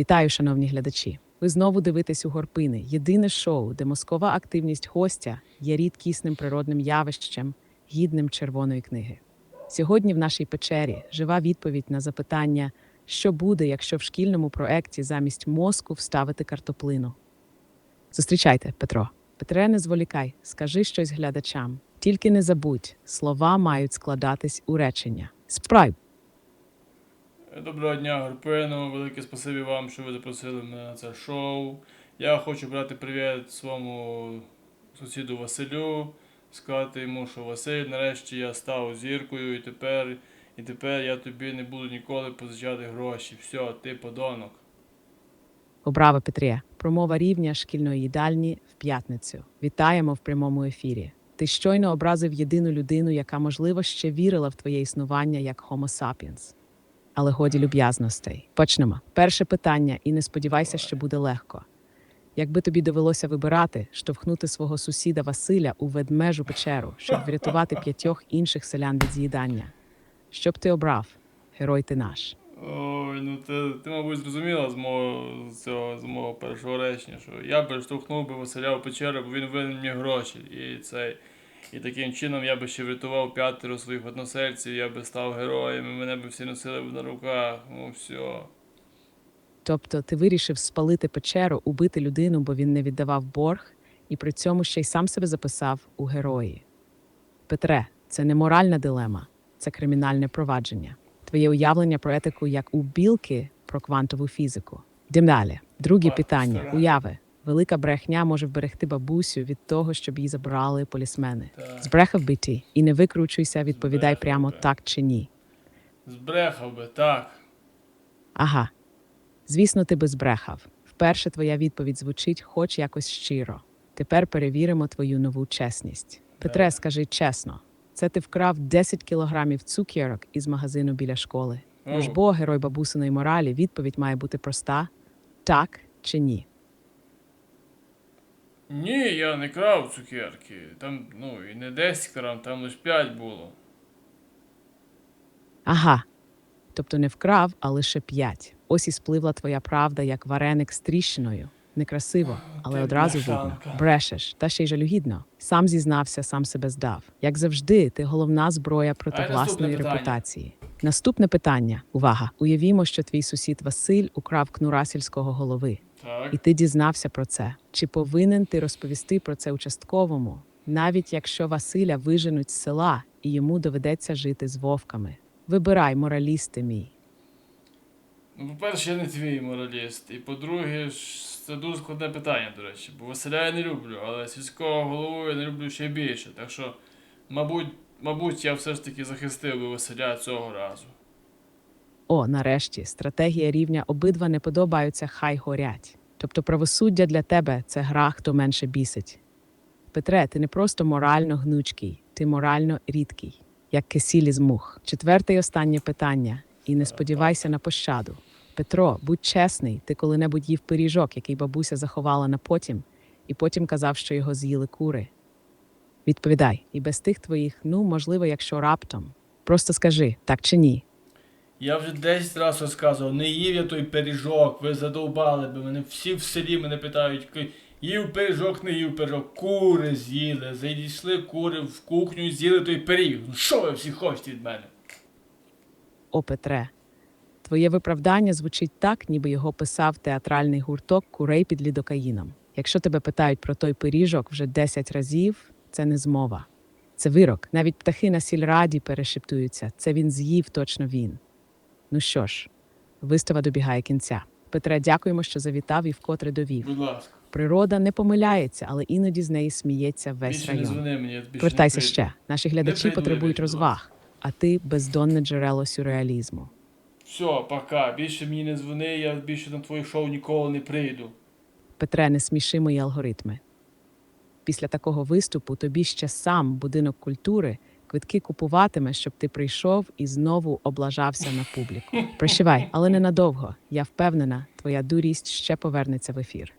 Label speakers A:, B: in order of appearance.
A: Вітаю, шановні глядачі. Ви знову дивитесь у Горпини, єдине шоу, де мозкова активність гостя є рідкісним природним явищем, гідним червоної книги. Сьогодні в нашій печері жива відповідь на запитання, що буде, якщо в шкільному проекті замість мозку вставити картоплину. Зустрічайте, Петро. Петре, не зволікай, скажи щось глядачам. Тільки не забудь, слова мають складатись у речення. Справ.
B: Доброго дня, Горпино. Велике спасибі вам, що ви запросили мене на це шоу. Я хочу брати привіт своєму сусіду Василю, сказати йому, що Василь, нарешті я став зіркою, і тепер, і тепер я тобі не буду ніколи позичати гроші. Все, ти подонок.
A: Обрава Петрія. Промова рівня шкільної їдальні в п'ятницю. Вітаємо в прямому ефірі. Ти щойно образив єдину людину, яка, можливо, ще вірила в твоє існування як Homo sapiens. Але годі люб'язностей. Почнемо. Перше питання, і не сподівайся, що буде легко. Якби тобі довелося вибирати, штовхнути свого сусіда Василя у ведмежу печеру, щоб врятувати п'ятьох інших селян від з'їдання, що б ти обрав? Герой ти наш.
B: Ой, ну ти, ти мабуть, зрозуміла з мого, цього, з мого першого речення, що я би штовхнув би Василя в печеру, бо він винен мені гроші. І, цей, і таким чином я би ще врятував п'ятеро своїх односельців, я би став героєм, і мене би всі носили б на руках. Ну все.
A: Тобто ти вирішив спалити печеру, убити людину, бо він не віддавав борг, і при цьому ще й сам себе записав у герої. Петре, це не моральна дилема, це кримінальне провадження. Твоє уявлення про етику як у білки про квантову фізику. Йдемо далі. Друге питання. Уяви. Велика брехня може вберегти бабусю від того, щоб її забрали полісмени.
B: Так.
A: Збрехав би ти і не викручуйся, відповідай
B: Збрехав
A: прямо
B: би.
A: так чи ні.
B: Збрехав би, так.
A: Ага. Звісно, ти би збрехав. Вперше твоя відповідь звучить хоч якось щиро. Тепер перевіримо твою нову чесність. Петре, скажи чесно, це ти вкрав 10 кілограмів цукерок із магазину біля школи. Ну ж бо герой бабусиної моралі, відповідь має бути проста: так чи ні.
B: Ні, я не крав цукерки. Там, ну, і не 10 грам, там лише 5 було.
A: Ага. Тобто не вкрав, а лише п'ять. Ось і спливла твоя правда, як вареник з тріщиною. Некрасиво, але
B: Ти
A: одразу видно.
B: бляшанка.
A: Брешеш, та ще й жалюгідно. Сам зізнався, сам себе здав. Як завжди, ти головна зброя проти
B: А й наступне
A: власної
B: питання.
A: репутації. Наступне питання. Увага! Уявімо, що твій сусід Василь украв кнура сільського голови,
B: Так.
A: і ти дізнався про це. Чи повинен ти розповісти про це участковому, навіть якщо Василя виженуть з села і йому доведеться жити з вовками? Вибирай, моралісти мій.
B: Ну, по-перше, я не твій мораліст. І по-друге, це дуже складне питання, до речі. Бо Василя я не люблю, але сільського голову я не люблю ще більше. Так що, мабуть, мабуть, я все ж таки захистив би Василя цього разу.
A: О, нарешті, стратегія рівня обидва не подобаються, хай горять. Тобто правосуддя для тебе це гра, хто менше бісить. Петре, ти не просто морально гнучкий, ти морально рідкий, як кисіль із мух. Четверте і останнє питання. І не сподівайся на пощаду. Петро, будь чесний, ти коли-небудь їв пиріжок, який бабуся заховала на потім, і потім казав, що його з'їли кури. Відповідай, і без тих твоїх, ну, можливо, якщо раптом. Просто скажи, так чи ні.
B: Я вже 10 разів розказував, не їв я той пиріжок, ви задовбали би мене. Всі в селі мене питають, їв пиріжок, не їв пиріжок. Кури з'їли. Зайшли кури в кухню і з'їли той пиріг. Ну що ви всі хочете від мене?
A: О, Петре, твоє виправдання звучить так, ніби його писав театральний гурток курей під лідокаїном. Якщо тебе питають про той пиріжок вже 10 разів, це не змова. Це вирок. Навіть птахи на сільраді перешептуються. Це він з'їв точно він. Ну що ж, вистава добігає кінця. Петре, дякуємо, що завітав і вкотре довів.
B: Будь ласка.
A: Природа не помиляється, але іноді з неї сміється весь
B: Більше не
A: район.
B: дзвони мені, я більше
A: Повертайся
B: не прийду.
A: ще. Наші глядачі
B: прийду,
A: потребують
B: вибач, будь
A: розваг, а ти бездонне джерело сюрреалізму.
B: Все, пока. Більше мені не дзвони, я більше на твоє шоу ніколи не прийду.
A: Петре, не сміши мої алгоритми. Після такого виступу тобі ще сам будинок культури квитки купуватиме, щоб ти прийшов і знову облажався на публіку. Прощавай, але ненадовго. Я впевнена, твоя дурість ще повернеться в ефір.